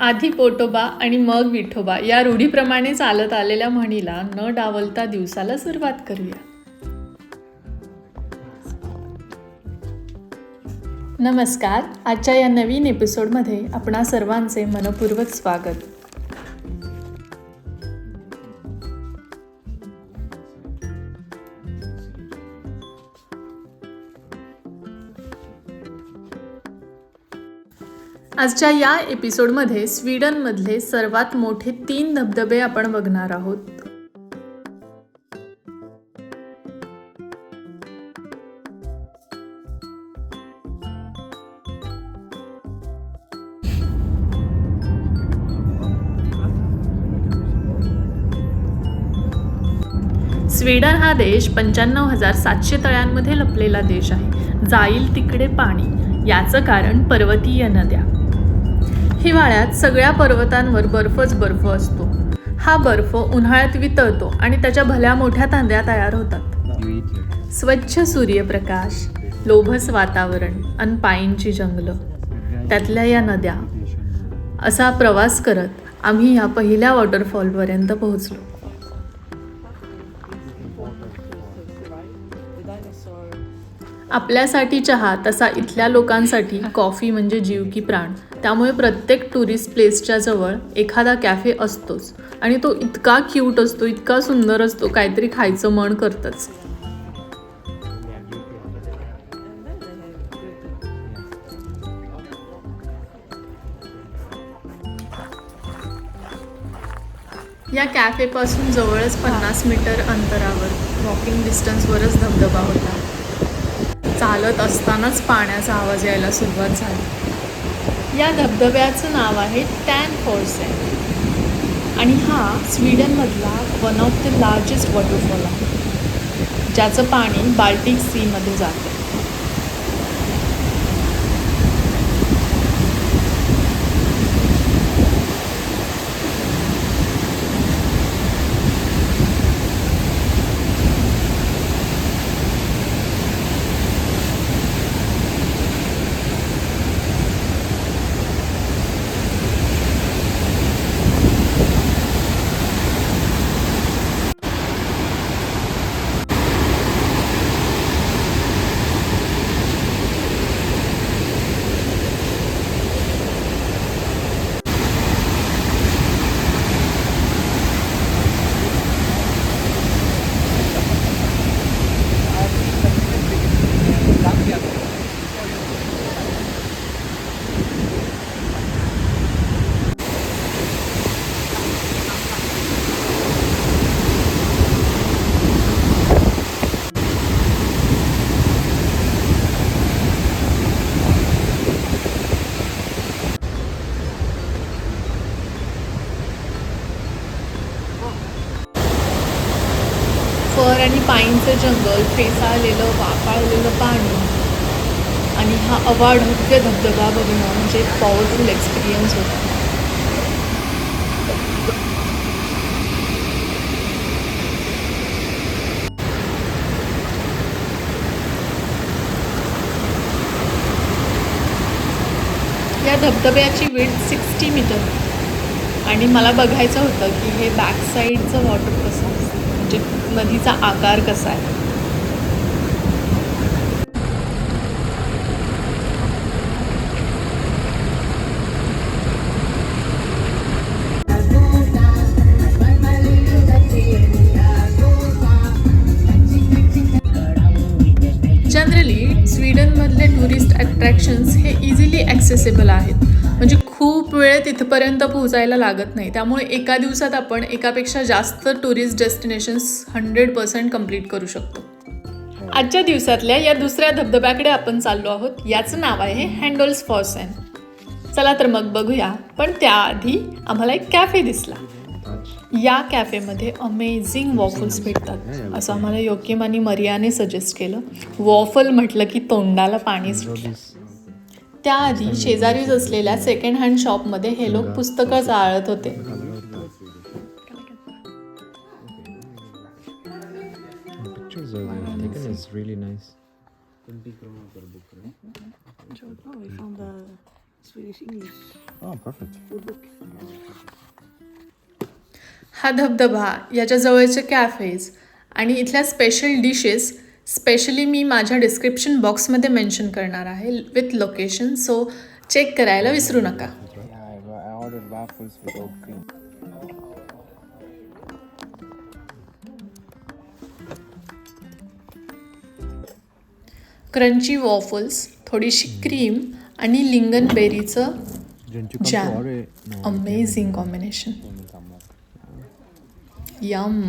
आधी पोटोबा आणि मग विठोबा या रूढीप्रमाणे चालत आलेल्या म्हणीला न डावलता दिवसाला सुरुवात करूया. नमस्कार. आजच्या या नवीन एपिसोडमध्ये आपणा सर्वांचे मनपूर्वक स्वागत. आजच्या या एपिसोडमध्ये स्वीडनमधले सर्वात मोठे तीन धबधबे आपण बघणार आहोत. स्वीडन हा देश पंच्याण्णव हजार सातशे तळ्यांमध्ये लपलेला देश आहे. जाईल तिकडे पाणी. याचं कारण पर्वतीय नद्या. हिवाळ्यात सगळ्या पर्वतांवर बर्फच बर्फ असतो. हा बर्फ उन्हाळ्यात वितळतो आणि त्याच्या भल्या मोठ्या तांद्या तयार होतात. स्वच्छ सूर्यप्रकाश लोभस वातावरण आणि पाईनची जंगलं. त्यातल्या या नद्या. असा प्रवास करत आम्ही या पहिल्या वॉटरफॉलपर्यंत पोहोचलो. आपल्यासाठी चहा तसा इथल्या लोकांसाठी कॉफी म्हणजे जीव की प्राण. त्यामुळे प्रत्येक टुरिस्ट प्लेसच्या जवळ एखादा कॅफे असतोच. आणि तो इतका क्यूट असतो इतका सुंदर असतो काहीतरी खायचं मन करतंच. या कॅफेपासून जवळच पन्नास मीटर अंतरावर. वॉकिंग डिस्टन्सवरच धबधबा होता. चालत असतानाच पाण्याचा आवाज यायला सुरुवात झाली. या धबधब्याचं नाव आहे टॅन फॉर्सेन. आणि हा स्वीडनमधला one of the largest waterfall आहे ज्याचं पाणी बाल्टिक सीमध्ये जातं. जंगल फेसाळलेलं वाकाळलेलं पाणी आणि हा अवाढव्य धबधबा बघणं म्हणजे एक पॉवरफुल एक्सपिरियन्स होता. या धबधब्याची विड्थ सिक्स्टी मीटर आणि मला बघायचं होतं की हे बॅक साईडचं वॉटर कसं? म्हणजे नदीचा आकार कसा आहे? जनरली स्वीडनमधले टुरिस्ट अट्रॅक्शन्स हे इझिली ॲक्सेसेबल आहेत. खूप वेळ तिथपर्यंत पोहोचायला लागत नाही. त्यामुळे एका दिवसात आपण एकापेक्षा जास्त tourist destinations hundred percent complete करू शकतो. आजच्या दिवसातल्या या दुसऱ्या धबधब्याकडे आपण चाललो आहोत. याचं नाव आहे हँडोल्स फॉर्सेन चला तर मग बघूया. पण त्याआधी आम्हाला एक कॅफे दिसला. या कॅफेमध्ये अमेझिंग वॉफल्स भेटतात. असं आम्हाला योग्यम आणि मरियाने सजेस्ट केलं. वॉफल म्हटलं की तोंडाला पाणी सुटलं. त्याआधी शेजारीच असलेल्या सेकंड हँड शॉपमध्ये हे लोक पुस्तकं जाळत होते. हा धबधबा याच्या जवळचे कॅफेज आणि इथल्या स्पेशल डिशेस स्पेशली मी माझ्या डिस्क्रिप्शन बॉक्समध्ये मेन्शन करणार आहे विथ लोकेशन सो चेक करायला विसरू नका. क्रंची वॉफल्स थोडीशी क्रीम आणि लिंगन बेरीचं? No. Amazing combination. यम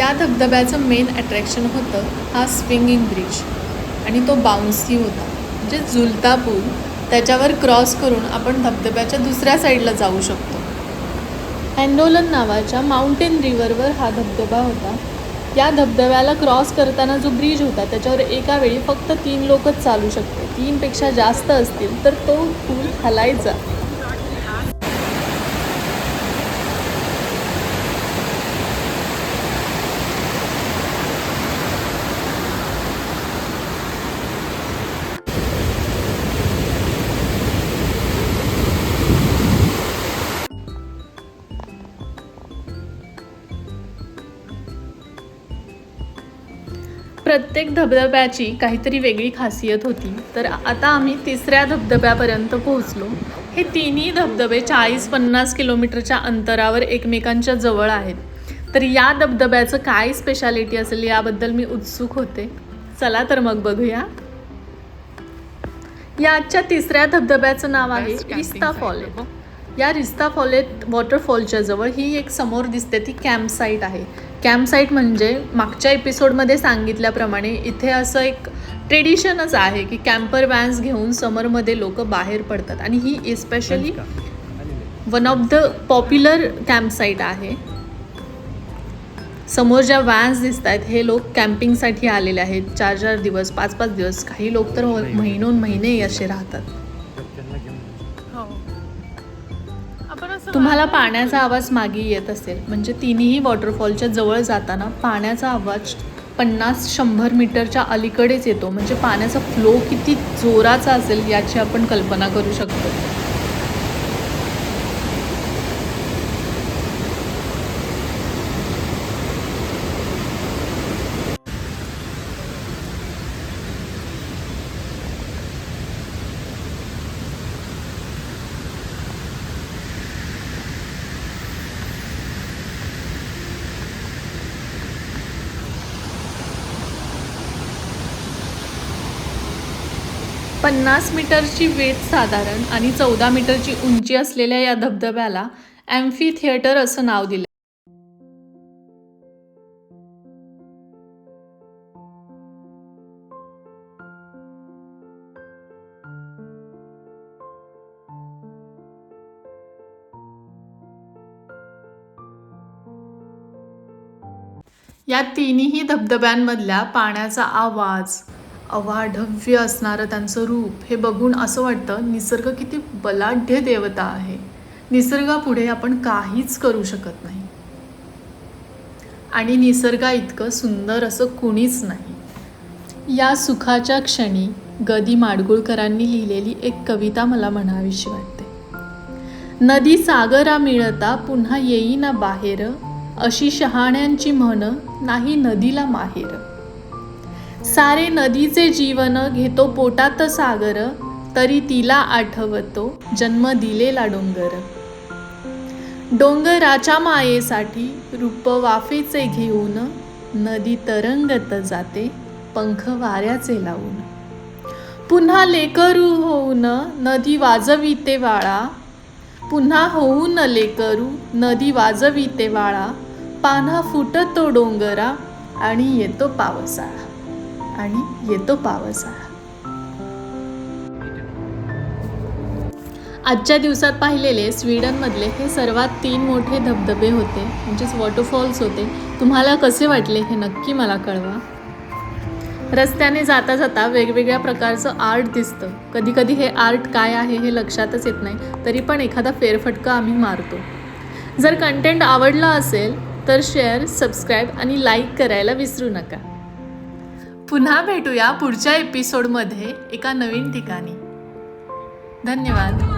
या धबधब्याचं मेन अट्रॅक्शन होतं हा स्विंगिंग ब्रिज आणि तो बाउन्सी होता. म्हणजे झुलता पूल त्याच्यावर क्रॉस करून आपण धबधब्याच्या दुसऱ्या साईडला जाऊ शकतो. हँडोलन नावाच्या माउंटेन रिव्हरवर हा धबधबा होता. या धबधब्याला क्रॉस करताना जो ब्रिज होता त्याच्यावर एका वेळी फक्त तीन लोकच चालू शकते तीनपेक्षा जास्त असतील तर तो पूल हलायचा. प्रत्येक धबधब्याची काहीतरी वेगळी खासियत होती. तर आता आम्ही तिसऱ्या धबधब्यापर्यंत पोहोचलो. हे तिन्ही धबधबे चाळीस पन्नास किलोमीटरच्या अंतरावर एकमेकांच्या जवळ आहेत. तर या धबधब्याचं काय स्पेशालिटी असेल याबद्दल मी उत्सुक होते. चला तर मग बघूया. या आजच्या तिसऱ्या धबधब्याचं नाव आहे रिस्ता फॉलेट या रिस्ता फॉलेट वॉटरफॉलच्या जवळ ही एक समोर दिसते ती कॅम्प साईट आहे. कॅम्प साईट म्हणजे मागच्या एपिसोडमध्ये सांगितल्याप्रमाणे इथे असं एक ट्रेडिशनच आहे की कॅम्पर वॅन्स घेऊन समरमध्ये लोक बाहेर पडतात आणि ही especially one of the popular camp site आहे. समोर ज्या व्हॅन्स दिसत आहेत हे लोक कॅम्पिंगसाठी आलेले आहेत. चार चार दिवस पाच पाच दिवस काही लोक तर महिनोन महिने असे राहतात. तुम्हाला पाण्याचा आवाज मागे येत असेल म्हणजे तिन्ही वॉटरफॉलच्या जवळ जाताना पाण्याचा आवाज पन्नास शंभर मीटरच्या अलीकडेच येतो. म्हणजे पाण्याचा फ्लो किती जोराचा असेल याची आपण कल्पना करू शकतो. पन्नास मीटरची वेट साधारण आणि चौदा मीटरची उंची असलेल्या या धबधब्याला ॲम्फी थिएटर असं नाव दिलं. या तिन्ही धबधब्यांमधल्या पाण्याचा आवाज अवाढव्य असणारं त्यांचं रूप हे बघून असं वाटतं निसर्ग किती बलाढ्य देवता आहे. निसर्गापुढे आपण काहीच करू शकत नाही. आणि निसर्गा इतकं सुंदर असं कुणीच नाही. या सुखाच्या क्षणी गदी माडगुळकरांनी लिहिलेली एक कविता मला म्हणावीशी वाटते. नदी सागरा मिळता पुन्हा येईना बाहेर अशी शहाण्यांची म्हण नाही नदीला माहेर. सारे नदीचे जीवन घेतो पोटात सागर तरी तिला आठवतो जन्म दिलेला डोंगर. डोंगराच्या मायेसाठी रूप वाफेचे घेऊन नदी तरंगत जाते पंख वाऱ्याचे लावून. पुन्हा लेकरू होऊन नदी वाजविते वाळा. पुन्हा होऊन लेकरू नदी वाजविते वाळा. पान्हा फुटतो डोंगरा आणि येतो पावसाळा. आणि येतो पावसाळा आजच्या दिवसात पाहिलेले स्वीडनमधले हे सर्वात तीन मोठे धबधबे होते म्हणजेच वॉटरफॉल्स होते. तुम्हाला कसे वाटले हे नक्की मला कळवा. रस्त्याने जाता जाता वेगवेगळ्या प्रकारचं आर्ट दिसतं. कधी कधी हे आर्ट काय आहे हे लक्षातच येत नाही तरी पण एखादा फेरफटका आम्ही मारतो. जर कंटेंट आवडला असेल तर शेअर सबस्क्राईब आणि लाईक करायला विसरू नका. पुन्हा भेटूया पुढच्या एपिसोडमध्ये एका नवीन ठिकाणी. धन्यवाद.